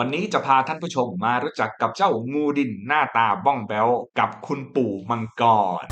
วันนี้จะพาท่านผู้ชมมารู้จักกับเจ้างูดินหน้าตาบ้องแบวกับคุณปู่มังกร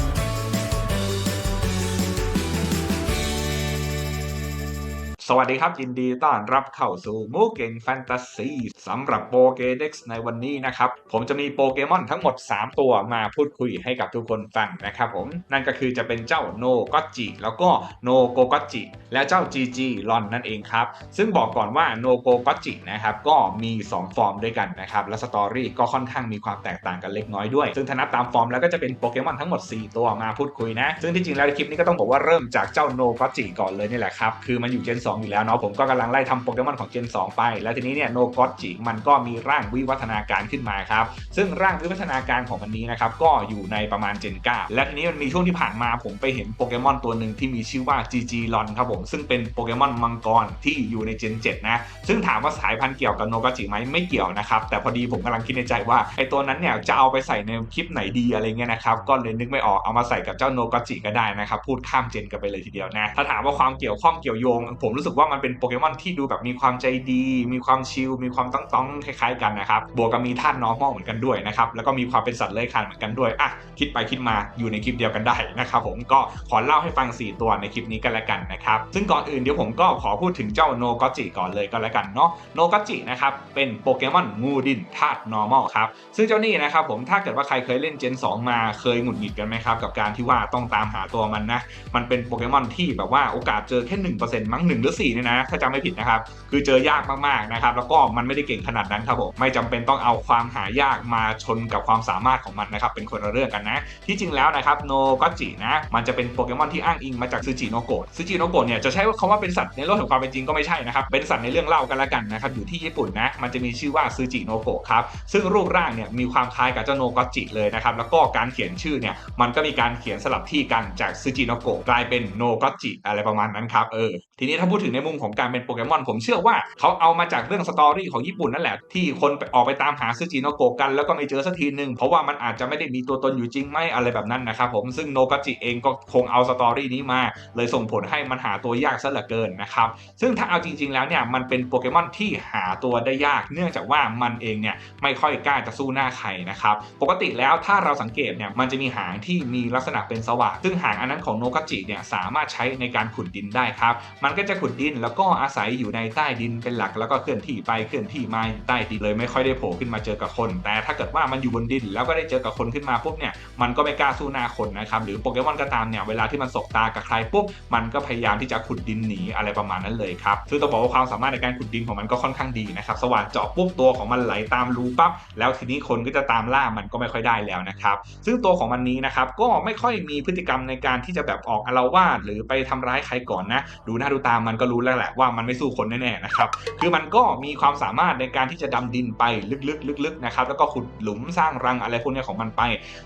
สวัสดีครับ ยินดีต้อนรับเข้าสู่มูเก่งแฟนตาซีสำหรับโปเกเด็กซ์ในวันนี้นะครับ ผมจะมีโปเกมอนทั้งหมด 3 ตัวมาพูดคุยให้กับทุกคนฟังนะครับผม นั่นก็คือจะเป็นเจ้าโนก็จิแล้วก็โนโกก็จิและเจ้าจีจีลอนนั่นเองครับ ซึ่งบอกก่อนว่าโนโกก็จินะครับก็มี 2 ฟอร์มด้วยกันนะครับ และสตอรี่ก็ค่อนข้างมีความแตกต่างกันเล็กน้อยด้วย ซึ่งถ้านับตามฟอร์มแล้วก็จะเป็นโปเกมอนทั้งหมด 4 ตัวมาพูดคุยนะ ซึ่งที่จริงแล้วคลิปนี้ก็ต้องบอกว่าเริ่มจากเจ้าโนก็จิก่อนเลยนี่แหละครับคือมันอยู่เจน2อยู่แล้วเนาะผมก็กำลังไล่ทำโปเกมอนของเจน 2 ไป แล้วทีนี้เนี่ยโนกอตจิมันก็มีร่างวิวัฒนาการขึ้นมาครับซึ่งร่างวิวัฒนาการของมันนี้นะครับก็อยู่ในประมาณเจน 9 และทีนี้มันมีช่วงที่ผ่านมาผมไปเห็นโปเกมอนตัวหนึ่งที่มีชื่อว่า GG ลอนครับผมซึ่งเป็นโปเกมอนมังกรที่อยู่ในเจน 7 นะ ซึ่งถามว่าสายพันธุ์เกี่ยวกับโนกอตจิไหมไม่เกี่ยวนะครับแต่พอดีผมกำลังคิดในใจว่าไอตัวนั้นเนี่ยจะเอาไปใส่ในคลิปไหนดีอะไรเงี้ยนะครับก็เลยนึกไม่ออกเอามาใส่กับเจ้าโนกอตจิก็ได้นะครับพูดข้ามเจนกันไปเลยทีเดียวนะถ้าถามว่าความเกี่ยวข้องเกี่ยวโยงผมรู้สึกว่ามันเป็นโปเกมอนที่ดูแบบมีความใจดี มีความชิล มีความต้องต้องคล้ายๆกันนะครับ บวกกับมีท่านน้องมอเหมือนกันด้วยนะครับ แล้วก็มีความเป็นสัตว์เลื้อยคลานเหมือนกันด้วย อะ คิดไปคิดมาอยู่ในคลิปเดียวกันได้นะครับผม ก็ขอเล่าให้ฟัง 4 ตัวในคลิปนี้กันล้วกันนะครับ ซึ่งก่อนอื่นเดี๋ยวผมก็ขอพูดถึงเจ้าโนกจิก่อนเลยก็แล้วกันเนาะ โนกจินะครับ เป็นโปเกมอนงูดินธาตุ normal ครับ ซึ่งเจ้านี่นะครับผม ถ้าเกิดว่าใครเคยเล่นเจน 2 มาเคยหงุดหงิดกันไหมครับกับการที่ว่าต้องตามหาตัวมันนะ มันเป็นโปเกมอนที่แบบว่าโอกาสเจอแค่1%มั้ง1หรือ4เนี่ยนะถ้าจำไม่ผิดนะครับ คือเจอยากมากๆนะครับ แล้วก็มันไม่ได้เก่งขนาดนั้นครับผมไม่จำเป็นต้องเอาความหายากมาชนกับความสามารถของมันนะครับ เป็นคนละเรื่องกันนะ ที่จริงแล้วนะครับโนก็จินะมันจะเป็นโปเกมอนที่อ้างอิงมาจากซูจิโนโกะซูจิโนโกะเนี่ยจะใช้คำว่าเป็นสัตว์ในโลกแห่งความเป็นจริงก็ไม่ใช่นะครับเป็นสัตว์ในเรื่องเล่ากันละกันนะครับอยู่ที่ญี่ปุ่นนะมันจะมีชื่อว่าซูจิโนโกะครับซึ่งรูปร่างเนี่ยมีความคล้ายกับเจ้าโนก็จิเลยนะครับแล้วก็การเขียนชื่อเนี่ยมันก็มีการเขียนสลับที่กันจากซูจิโนโกะกลายเป็นโนกจิอะไรประมาณนั้นครับเออทีนี้ถ้าพูดถึงในมุมของการเป็นโปเกมอน ผมเชื่อว่าเขาเอามาจากเรื่องสตอรี่ของญี่ปุ่นนั่นแหละ ที่คนไปออกไปตามหาซูจิโนโกะกันแล้วก็ไม่เจอสักทีหนึ่งเพราะว่ามันอาจจะไม่ได้มีตัวตนอยู่จริงไหมอะไรแบบนั้นนะครับผมซึ่งโนกาจิเองก็คงเอาสตอรี่นี้มา เลยส่งผลให้มันหาตัวยากซะเหลือเกินนะครับซึ่งถ้าเอาจริง ๆแล้วเนี่ยมันเป็นโปเกมอนที่หาตัวได้ยาก เนื่องจากว่ามันเองเนี่ยไม่ค่อยกล้าจะสู้หน้าใครนะครับปกติแล้วถ้าเราสังเกตเนี่ยมันจะมีหางที่มีลักษณะเป็นสว่างซึ่งหางอันนั้นของโนกาจิเนี่ยสามารถใช้ในการขุดดินได้ครับมันก็จะขุดดิน แล้วก็อาศัยอยู่ในใต้ดินเป็นหลัก แล้วก็เคลื่อนที่ไปเคลื่อนที่มาใต้ดินเลยไม่ค่อยได้โผล่ขึ้นมาเจอกับคน แต่ถ้าเกิดว่ามันอยู่บนดิน แล้วก็ได้เจอกับคนขึ้นมาปุ๊บเนี่ยมันก็ไม่กล้าสู้หน้าคนนะครับหรือโปเกมอนก็ตามเนี่ยเวลาที่มันสบตากับใครปุ๊บมันก็พยายามที่จะขุดดินหนีอะไรประมาณนั้นเลยครับซึ่งต้องบอกว่าความสามารถในการขุดดินของมันก็ค่อนข้างดีนะครับสว่านเจาะปุ๊บตัวของมันไหลตามรูปั๊บแล้วทีนี้คนก็จะตามล่ามันก็ไม่ค่อยได้แล้วนะครับซึ่งตัวของมันนี้นะครับก็ไม่ค่อยมีพฤติกรรมในการที่จะแบบออกอารวาสหรือไปทำร้ายใครก่อนนะดูหน้าดูตามมันก็รู้แล้วแหละว่ามันไม่สู้คนแน่ๆนะครับคือมันก็มีความสามารถในการที่จะดำดินไปลึกๆลึกๆนะครับแล้วก็ขุดหลุมสร้างรังอะไรพวกนี้ของมันไป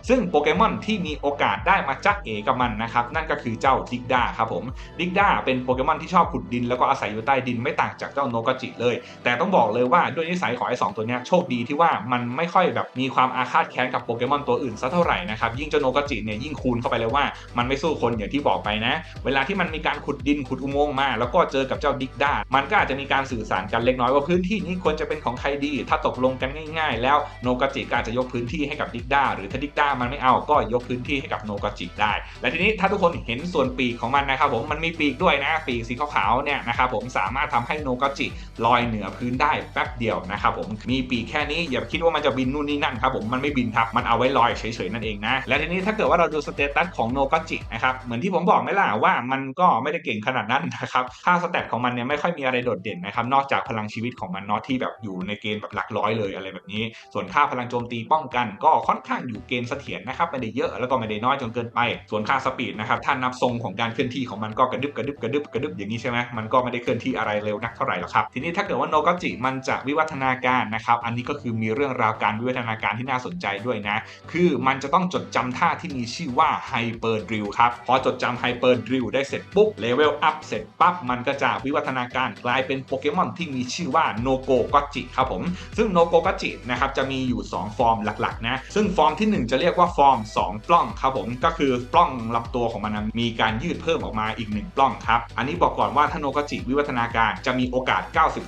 ซึ่งโปเกมอนที่มีโอกาสได้มาจ้าเอกับมันนะครับนั่นก็คือเจ้าดิกด้าครับผมดิกด้าเป็นโปเกมอนที่ชอบขุดดินแล้วก็อาศัยอยู่ใต้ดินไม่ต่างจากเจ้าโนกาจิเลย แต่ต้องบอกเลยว่าด้วยนิสัยของไอ้สองตัวนี้โชคดีที่ว่ามันไม่ค่อยแบบมีความอาฆาตแค้นกับโปเกมอนตัวอื่นสักเท่าไหร่นะครับยิ่งเจ้าโนกาจิเนี่ยยิ่งคูณเข้าไปเลยว่ามันไม่สู้คนอย่างที่บอกไปนะ เวลาที่มันมีการขุดดินขุดอุโมงค์มา แล้วก็เจอกับเจ้าดิกด้ามันก็อาจจะมีการสื่อสารกันเล็กน้อยว่าพื้นที่นี้ควรจะเป็นของใครดี ถ้าตกลงกันง่าย ๆ แล้วโนกาจิก็อาจจะยกพื้นที่ให้กับดิกด้าหรือถ้าดิกด้ามันไม่เอาก็ยกพื้นที่ให้กับโนกาจิได้ และทีนี้ถ้าทุกคนเห็นส่วนปีกของมันนะครับผมมันมีปีกด้วยนะปีกสีขาวๆเนี่ยนะครับผมสามารถทำให้โนกาจิลอยเหนือพื้นได้แป๊บเดียวนะครับผมมีปีกแค่นี้อย่าคิดว่ามันจะบินนู่นนี่นั่นครับผมมันไม่บินครับมันเอาไว้ลอยเฉยๆนั่นเองนะและทีนี้ถ้าเกิดว่าเราดูสเตตัสของโนกาจินะครับเหมือนที่ผมบอกไม่ล่ะว่ามันก็ไม่ได้เก่งขนาดนั้นนะครับค่าสเตตของมันเนี่ยไม่ค่อยมีอะไรโดดเด่นนะครับ นอกจากพลังชีวิตของมันเนาะที่แบบอยู่ในเกณฑ์แบบหลักร้อยเลยอะไรแบบนี้ ส่วนค่าพลังโจมตีป้องกัน ก็ค่อนข้างอยู่เกณฑ์เสถียรนะครับไม่ได้เยอะแล้วก็ไม่ได้น้อยจนเกินไป ส่วนค่าสปีดนะครับถ้านับทรงของการเคลื่อนที่ของมันก็กระดึบกระดึบกระดึบกระดึบอย่างนี้ใช่ไหมมันก็ไม่ได้เคลื่อนที่อะไรเร็วนักเท่าไหร่หรอกครับทีนี้ถ้าเกิดว่าโนกจิมันจะวิวัฒนาการนะครับอันนี้ก็คือมีเรื่องราวการวิวัฒนาการที่น่าสนใจด้วยนะ คือมันจะต้องจดจำท่าที่มีชื่อว่าไฮเปอร์ดริลครับพอจดจำไฮเปอร์ดริลได้เสร็จปุ๊บเลเวลอัพเสร็จปั๊บมันมันก็จะวิวัฒนาการกลายเป็นโปเกมอนที่มีชื่อว่าโนโกกัจิครับผม ซึ่งโนโกกัจินะครับจะมีอยู่ 2 ฟอร์มหลักๆนะ ซึ่งฟอร์มทีหนึ่1 จะเรียกว่าฟอร์ม 2 ปล้องครับผม ก็คือปล้องลำตัวของมันมีการยืดเพิ่มออกมาอีก 1 ปล้องครับ อันนี้บอกก่อนว่าถ้าโนโกจิวิวัฒนาการจะมีโอกาส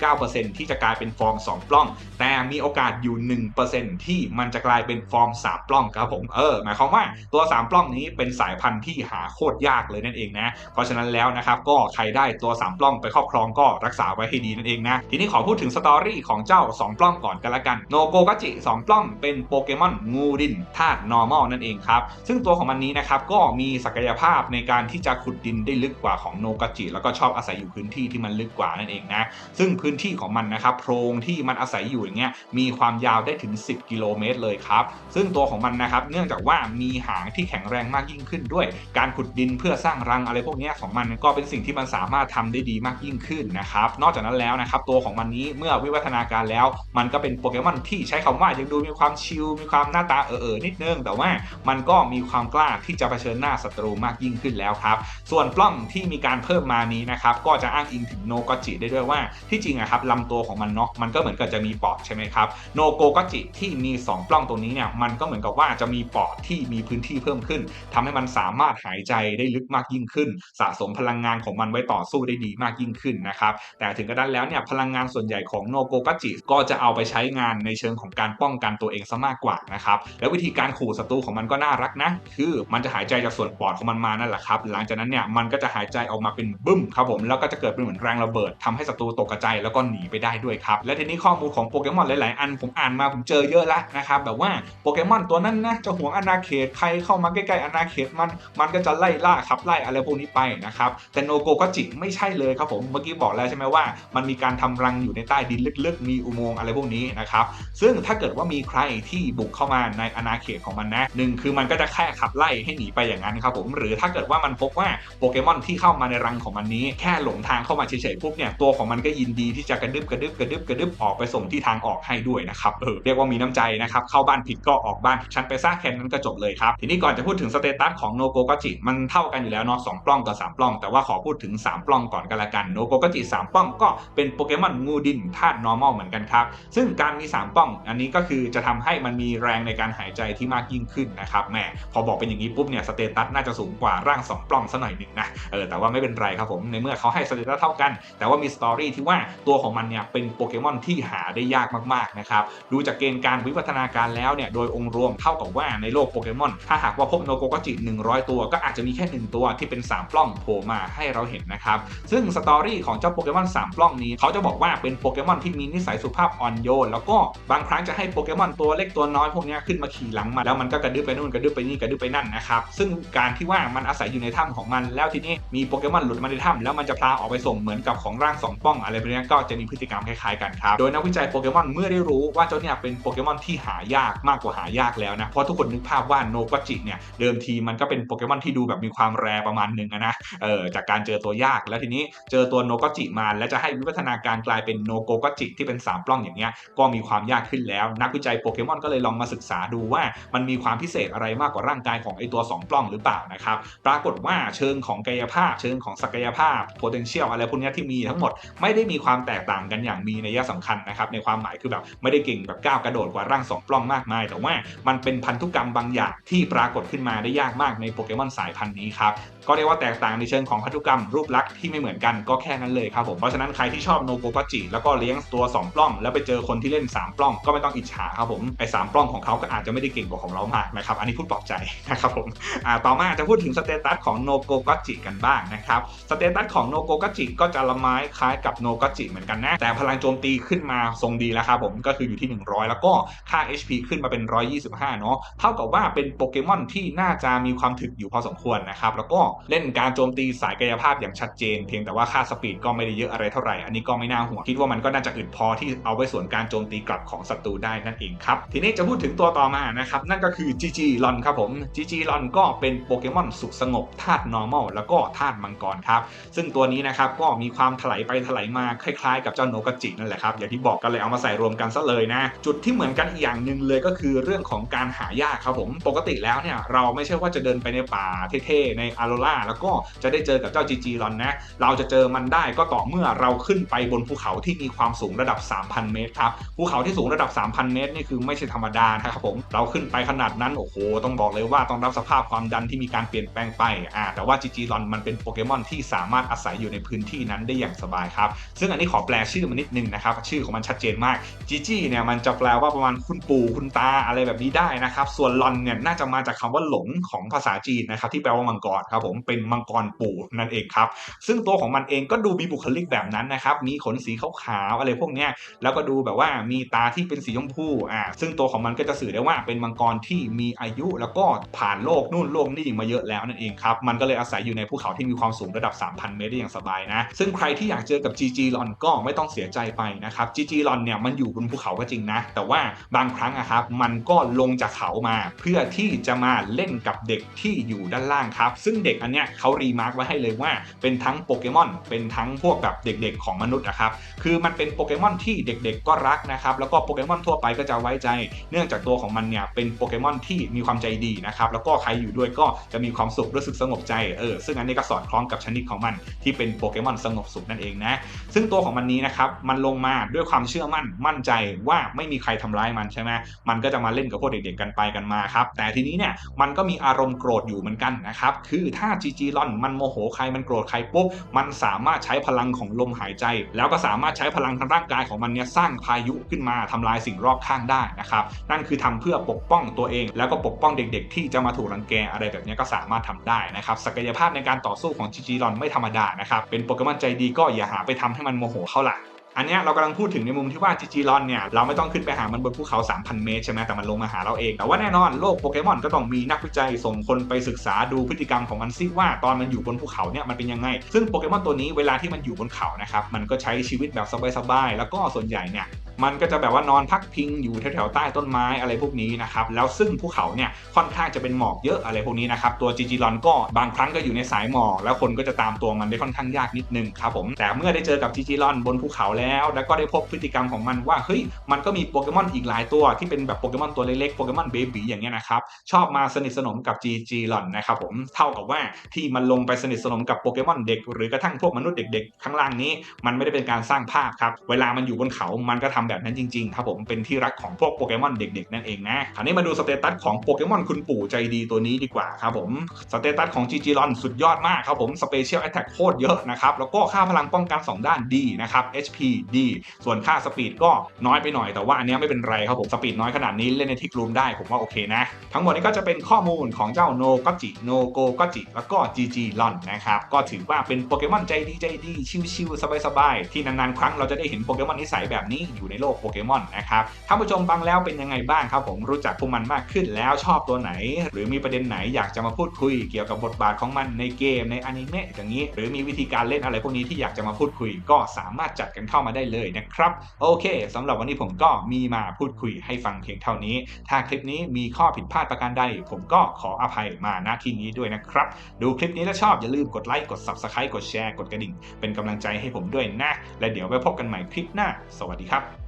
99%ที่จะกลายเป็นฟอร์ม 2 ปล้อง แต่มีโอกาสอยู่ 1%ที่มันจะกลายเป็นฟอร์ม 3 ปล้องครับผม เออ หมายความว่าตัว 3 ปล้องนี้เป็นสายพันธุ์ที่หาโคตรยากเลยนั่นเองนะ เพราะฉะนั้นแล้วนะครับก็ใครได้ตัว3ปล้องไปครอบครองก็รักษาไว้ให้ดีนั่นเองนะ ทีนี้ขอพูดถึงสตอรี่ของเจ้า 2 ปล้องก่อนกันละกัน โนโกกจิ 2 ปล้องเป็นโปเกมอนงูดินธาตุ normal นั่นเองครับ ซึ่งตัวของมันนี้นะครับก็มีศักยภาพในการที่จะขุดดินได้ลึกกว่าของโนกจิ แล้วก็ชอบอาศัยอยู่พื้นที่ที่มันลึกกว่านั่นเองนะ ซึ่งพื้นที่ของมันนะครับโพรงที่มันอาศัยอยู่อย่างเงี้ยมีความยาวได้ถึง 10 กิโลเมตรเลยครับ ซึ่งตัวของมันนะครับเนื่องจากว่ามีหางที่แข็งแรงมากยิ่งขึ้นด้วย การขุดดินเพื่อสร้างรังอะไรพวกนี้ของมันก็เป็นสิ่งที่มันสามารถทำได้ดีมากยิ่งขึ้นนะครับ นอกจากนั้นแล้วนะครับ ตัวของมันนี้เมื่อวิวัฒนาการแล้ว มันก็เป็นโปเกมอนที่ใช้คำว่ายังดูมีความชิลมีความหน้าตาเออๆนิดนึง แต่ว่ามันก็มีความกล้าที่จะเผชิญหน้าศัตรูมากยิ่งขึ้นแล้วครับ ส่วนปล้องที่มีการเพิ่มมานี้นะครับก็จะอ้างอิงถึงโนกจิได้ด้วยว่าที่จริงอะครับลำตัวของมันเนาะมันก็เหมือนกับจะมีปอดใช่ไหมครับโนโกกจิที่มี 2 ปล้องตรงนี้เนี่ยมันก็เหมือนกับว่าจะมีปอดที่มีพื้นที่เพิ่มขึ้นทำให้มันสามารถหายใจได้ลึกมากยิ่งขึ้น สะสมพลังงานของมันไว้ต่อสู้ได้ดีมากยิ่งขึ้นนะครับ แต่ถึงกระนั้นแล้วเนี่ยพลังงานส่วนใหญ่ของโนโกกัจิก็จะเอาไปใช้งานในเชิงของการป้องกันตัวเองซะมากกว่านะครับ แล้ววิธีการขู่ศัตรูของมันก็น่ารักนะ คือมันจะหายใจจากส่วนปอดของมันมานั่นแหละครับ หลังจากนั้นเนี่ยมันก็จะหายใจออกมาเป็นบึ้มครับผมแล้วก็จะเกิดเป็นเหมือนแรงระเบิดทำให้ศัตรูตกกระจายแล้วก็หนีไปได้ด้วยครับ และทีนี้ข้อมูลของโปเกมอนหลาย ๆ อันผมอ่านมาผมเจอเยอะแล้วนะครับแบบว่าโปเกมอนตัวนั้นนะจะห่วงอาณาเขตใครเข้ามาใกล้ๆอาณาเขตมันมันก็จะไล่ล่าขับไล่อะไรพวกนี้ไปนะครับแต่โนโกก็จิไม่ใช่เลยครับผมเมื่อกี้บอกแล้วใช่ไหมว่า มันมีการทำรังอยู่ในใต้ดินลึกๆ มีอุโมงค์อะไรพวกนี้นะครับซึ่งถ้าเกิดว่ามีใครที่บุกเข้ามาในอาณาเขตของมันนะหนึ่งคือมันก็จะแค่ขับไล่ให้หนีไปอย่างนั้นครับผมหรือถ้าเกิดว่ามันพบว่าโปเกมอนที่เข้ามาในรังของมันนี้ แค่หลงทางเข้ามาเฉยๆปุ๊บเนี่ยตัวของมันก็ยินดีที่จะกระดึบกระดึบกระดึบกระดึบออกไปส่งที่ทางออกให้ด้วยนะครับเออเรียกว่ามีน้ำใจนะครับเข้าบ้านผิดก็ออกบ้านฉันไปซะแค่นั้นก็จบเลยครับทีนี้ก่อนจะพูดถึงสเตตัสของโนโกกจิมันเท่ากันอยู่แล้วเนาะสองปล้องกับ3ปล้อง แต่ว่าขอพูดถึง 3 ปล้องก่อนกันละกันโนโกกจิ3ป้องก็เป็นโปเกมอนงูดินธาตุ normal เหมือนกันครับ ซึ่งการมี 3 ป้อง อันนี้ก็คือจะทำให้มันมีแรงในการหายใจที่มากยิ่งขึ้นนะครับแหมพอบอกเป็นอย่างนี้ปุ๊บเนี่ยสเตตัสน่าจะสูงกว่าร่าง 2 ปล้องซะหน่อยหนึ่งนะเออแต่ว่าไม่เป็นไรครับผมในเมื่อเขาให้สเตตัสเท่ากัน แต่ว่ามีสตอรี่ที่ว่าตัวของมันเนี่ยเป็นโปเกมอนที่หาได้ยากมากๆนะครับดูจากเกณฑ์การวิวัฒนาการแล้วเนี่ยโดยองค์รวมเท่ากับว่าในโลกโปเกมอนถ้าหากว่าพบโนโกกจิ100 ตัว ก็อาจจะมีแค่ 1 ตัวที่เป็น 3 ปล้องโผล่มาให้เราเห็นนะครับซึ่งสตอรี่ของเจ้าโปเกมอน3ปล้องนี้เขาจะบอกว่าเป็นโปเกมอนที่มีนิสัยสุภาพอ่อนโยน แล้วก็บางครั้งจะให้โปเกมอนตัวเล็กตัวน้อยพวกนี้ขึ้นมาขี่หลังมาแล้วมันก็กระดึ๊บไปนู่นกระดึ๊บไปนี่กระดึ๊บไปนั่นนะครับซึ่งการที่ว่ามันอาศัยอยู่ในถ้ำของมันแล้วทีนี้มีโปเกมอนหลุดมาในถ้ำแล้วมันจะพาออกไปส่งเหมือนกับของร่าง2ป้องอะไรแบบนี้ก็จะมีพฤติกรรมคล้ายๆกันครับโดยนักวิจัยโปเกมอนเมื่อได้รู้ว่าเจ้าเนี่ยเป็นโปเกมอนที่หายากมากกว่าหายากแล้วนะเพราะทุกคนนึกภาพว่าโนกจิเนี่ยเดิมทีมันก็เป็นโปเกมอนที่ดูแบบมีความแรประมาณหนึ่งนะเออจากการเจอตัวยากแล้วทีนี้เจอตัวโนกจิมาแล้วจะให้วิวัฒนาการกลายเป็นโนโกกจิที่เป็น 3 ปล้องอย่างเงี้ยก็มีความยากขึ้นแล้ว นักวิจัยโปเกมอนก็เลยลองมาศึกษาดูว่ามันมีความพิเศษอะไรมากกว่าร่างกายของไอตัว 2 ปล้องหรือเปล่านะครับปรากฏว่าเชิงของกายภาพ เชิงของศักยภาพ potential อะไรพวกนี้ที่มีทั้งหมดไม่ได้มีความแตกต่างกันอย่างมีนัยสำคัญนะครับในความหมายคือแบบไม่ได้เก่งแบบก้าวกระโดดกว่าร่าง 2 ปล้องมากมาย แต่ว่ามันเป็นพันธุกรรมบางอย่างที่ปรากฏขึ้นมาได้ยากมากในโปเกมอนสายพันธุ์นี้ครับก็เรียกว่าแตกต่างในเชิงของพันธุกรรมรูปลักษณ์ที่ไม่เหมือนกันก็แค่นั้นเลยครับผมเพราะฉะนั้นใครที่ชอบโนโกกจิแล้วก็เลี้ยงตัว 2 ปล้อง แล้วไปเจอคนที่เล่น 3 ปล้อง ก็ไม่ต้องอิจฉาครับผมไอ้สปล้องของเขาก็อาจจะไม่ได้เก่งกว่าของเรามากนะครับอันนี้พูดปลอบใจนะครับผมอ่าต่อมาจะพูดถึงสเตตัสของโนโกกจิกันบ้างนะครับสเตตัสของโนโกกจิก็จะละไม้คล้ายกับโนกจิเหมือนกันนะแต่พลังโจมตีขึ้นมาทรงดีแล้วครับผมก็คืออยู่ที่ 100 แล้วก็ค่า HP ขึ้นมาเป็น 125 เนาะเท่ากับว่าเป็นโปเกมอนที่น่าจะมีความถึกอยู่พอสมควรนะครับแล้วก็เล่นการโจมตีสายกายภาพอย่างชัดเจน เพียงแต่ว่าค่าสปีดก็ไม่ได้เยอะอะไรเท่าไหร่ อันนี้ก็ไม่น่าห่วงคิดว่ามันก็น่าจะอึดพอที่เอาไว้ส่วนการโจมตีกลับของศัตรูได้นั่นเองครับ ทีนี้จะพูดถึงตัวต่อมานะครับนั่นก็คือ GG ลอนครับผม GG ลอนก็เป็นโปเกมอนสุขสงบธาตุ normal แล้วก็ธาตุมังกรครับซึ่งตัวนี้นะครับก็มีความถลายไปถลายมาคล้ายๆ กับเจ้าโนกจินั่นแหละครับอย่างที่บอกกันเลยเอามาใส่รวมกันซะเลยนะจุดที่เหมือนกันอีกอย่างหนึ่งเลยก็คือเรื่องของการหายากครับผมปกติแล้วเนี่ยเราไม่ใช่ว่าจะเดินไปในป่าเท่ๆในอารล่า แล้วก็จะได้เจอกับเจ้า GG ลอนนะ เราจะเจอมันได้ก็ต่อเมื่อเราขึ้นไปบนภูเขาที่มีความสูงระดับ 3,000 เมตรครับ ภูเขาที่สูงระดับ 3,000 เมตรนี่คือไม่ใช่ธรรมดานะครับผม เราขึ้นไปขนาดนั้นโอ้โห ต้องบอกเลยว่าต้องรับสภาพความดันที่มีการเปลี่ยนแปลงไป อ่า แต่ว่าจีจีรอนมันเป็นโปเกมอนที่สามารถอาศัยอยู่ในพื้นที่นั้นได้อย่างสบายครับ ซึ่งอันนี้ขอแปลชื่อมันนิดนึงนะครับ ชื่อของมันชัดเจนมากจีจีเนี่ยมันจะแปลว่าประมาณคุณปู่คุณตาอะไรแบบนี้ได้นะครับ ส่วนลอนเนี่ยน่าจะมาจากคำว่าหลงของภาษาจีนนะครับที่แปลว่ามังกรครับผมเป็นมังกรปู่นั่นเองครับ ซึ่งตัวของมันเองก็ดูมีบุคลิกแบบนั้นนะครับ มีขนสีขาวๆอะไรพวกเนี้ยแล้วก็ดูแบบว่ามีตาที่เป็นสีชมพูอ่าซึ่งตัวของมันก็จะสื่อได้ว่าเป็นมังกรที่มีอายุแล้วก็ผ่านโลกนู่นโลกนี่มาเยอะแล้วนั่นเองครับ มันก็เลยอาศัยอยู่ในภูเขาที่มีความสูงระดับ 3,000 เมตรได้อย่างสบายนะ ซึ่งใครที่อยากเจอกับ GG ลอนก็ไม่ต้องเสียใจไปนะครับ GG ลอนเนี่ยมันอยู่บนภูเขาก็จริงนะ แต่ว่าบางครั้งอะครับมันก็ลงจากเขามา เพื่อที่จะมาเล่นกับเด็กที่อยู่ด้านล่างครับ ซึ่งเด็กอันเนี้ยเขารีมาร์กไว้ให้เลยว่าเป็นทั้งโปเกมอนเป็นทั้งพวกแบบเด็กๆของมนุษย์นะครับคือมันเป็นโปเกมอนที่เด็กๆก็รักนะครับแล้วก็โปเกมอนทั่วไปก็จะไว้ใจ เนื่องจากตัวของมันเนี่ยเป็นโปเกมอนที่มีความใจดีนะครับแล้วก็ใครอยู่ด้วยก็จะมีความสุขรู้สึกสงบใจเออซึ่งอันนี้ก็สอดคล้องกับชนิดของมันที่เป็นโปเกมอนสงบสุขนั่นเองนะซึ่งตัวของมันนี้นะครับมันลงมาด้วยความเชื่อมั่นมั่นใจว่าไม่มีใครทำร้ายมันใช่ไหมมันก็จะมาเล่นกับพวกเด็กๆกันไปกันมาครับแต่ทีนี้เนี่ยมันก็มีอารมณ์โกรธอยู่เหมือนกันนะครับคือถ้าจีจีลอนมันโมโหใครมันโกรธใครปุ๊บมันสามารถใช้พลังของลมหายใจ แล้วก็สามารถใช้พลังทางร่างกายของมันเนี่ยสร้างพายุขึ้นมาทำลายสิ่งรอบข้างได้นะครับนั่นคือทำเพื่อปกป้องตัวเอง แล้วก็ปกป้องเด็ก ๆ ที่จะมาถูกรังแกอะไรแบบนี้ก็สามารถทำได้นะครับศักยภาพในการต่อสู้ของจีจีลอนไม่ธรรมดานะครับเป็นโปเกมอนใจดีก็อย่าหาไปทำให้มันโมโหเขาละ อันเนี้ยเรากำลังพูดถึงในมุมที่ว่าจิจิรอนเนี่ยเราไม่ต้องขึ้นไปหามันบนภูเขา 3,000 เมตรใช่ไหมแต่มันลงมาหาเราเอง แต่ว่าแน่นอนโลกโปเกมอนก็ต้องมีนักวิจัยส่งคนไปศึกษาดูพฤติกรรมของมันซิว่าตอนมันอยู่บนภูเขาเนี่ยมันเป็นยังไง ซึ่งโปเกมอนตัวนี้เวลาที่มันอยู่บนเขานะครับมันก็ใช้ชีวิตแบบสบายๆแล้วก็ส่วนใหญ่เนี่ย มันก็จะแบบว่านอนพักพิงอยู่แถวๆใต้ต้นไม้อะไรพวกนี้นะครับแล้วซึ่งภูเขาเนี่ยค่อนข้างจะเป็นหมอกเยอะอะไรพวกนี้นะครับตัวจิจิรอนก็บางครั้งก็อยู่ในสายหมอกแล้วคนก็จะตามตัวมันได้ค่อนข้างยากนิดนึงครับผมแต่เมื่อได้เจอกับจิจิรอนบนภูเขาแล้ว แล้วก็ได้พบพฤติกรรมของมันว่าเฮ้ยมันก็มีโปเกมอนอีกหลายตัวที่เป็นแบบโปเกมอนตัวเล็กๆโปเกมอนเบบีอย่างเงี้ยนะครับชอบมาสนิทสนมกับจีจีรอนนะครับผมเท่ากับว่าที่มันลงไปสนิทสนมกับโปเกมอนเด็ก หรือกระทั่งพวกมนุษย์เด็ก ๆ ข้างล่างนี้ มันไม่ได้เป็นการสร้างภาพครับเวลามันอยู่บนเขามันก็ทำแบบนั้นจริงๆครับผมเป็นที่รักของพวกโปเกมอนเด็กๆนั่นเองนะคราวนี้มาดูสเตตัสของโปเกมอนคุณปู่ใจดีตัวนี้ดีกว่าครับผมสเตตัสของจีจีรอนสุดยอดมากครับผมสเปเชียลแอตแทกโคตรเยอะนะครับแล้วก็ค่าพลังป้องกัน 2 ด้านดีนะครับ HP ดีส่วนค่าสปีดก็น้อยไปหน่อยแต่ว่าอันนี้ไม่เป็นไรครับผมสปีดน้อยขนาดนี้เล่นในทิกรูมได้ผมว่าโอเคนะ ทั้งหมดนี้ก็จะเป็นข้อมูลของเจ้าโนก็จิโนโกก็จิแล้วก็จีจีลอนนะครับก็ถือว่าเป็นโปเกมอนใจดีใจดีชิวๆสบายๆที่นานๆครั้งเราจะได้เห็นโปเกมอนนิสัยแบบนี้อยู่ในโลกโปเกมอนนะครับท่านผู้ชมฟังแล้วเป็นยังไงบ้างครับผมรู้จักพวกมันมากขึ้นแล้วชอบตัวไหน หรือมีประเด็นไหนอยากจะมาพูดคุยเกี่ยวกับบทบาทของมันในเกมในอนิเมะอย่างนี้ หรือมีวิธีการเล่นอะไรพวกนี้ที่อยากจะมาพูดคุย ก็สามารถจัดกันเข้ามาได้เลยนะครับโอเคสำหรับวันนี้ผมก็มีมาพูดคุยให้ฟังเพียงเท่านี้ ถ้าคลิปนี้มีข้อผิดพลาดประการใด ผมก็ขออภัยมาณที่นี้ด้วยนะครับ ดูคลิปนี้แล้วชอบอย่าลืมกดไลค์กด Subscribe กดแชร์กดกระดิ่ง เป็นกำลังใจให้ผมด้วยนะ และเดี๋ยวไว้พบกันใหม่คลิปหน้า สวัสดีครับ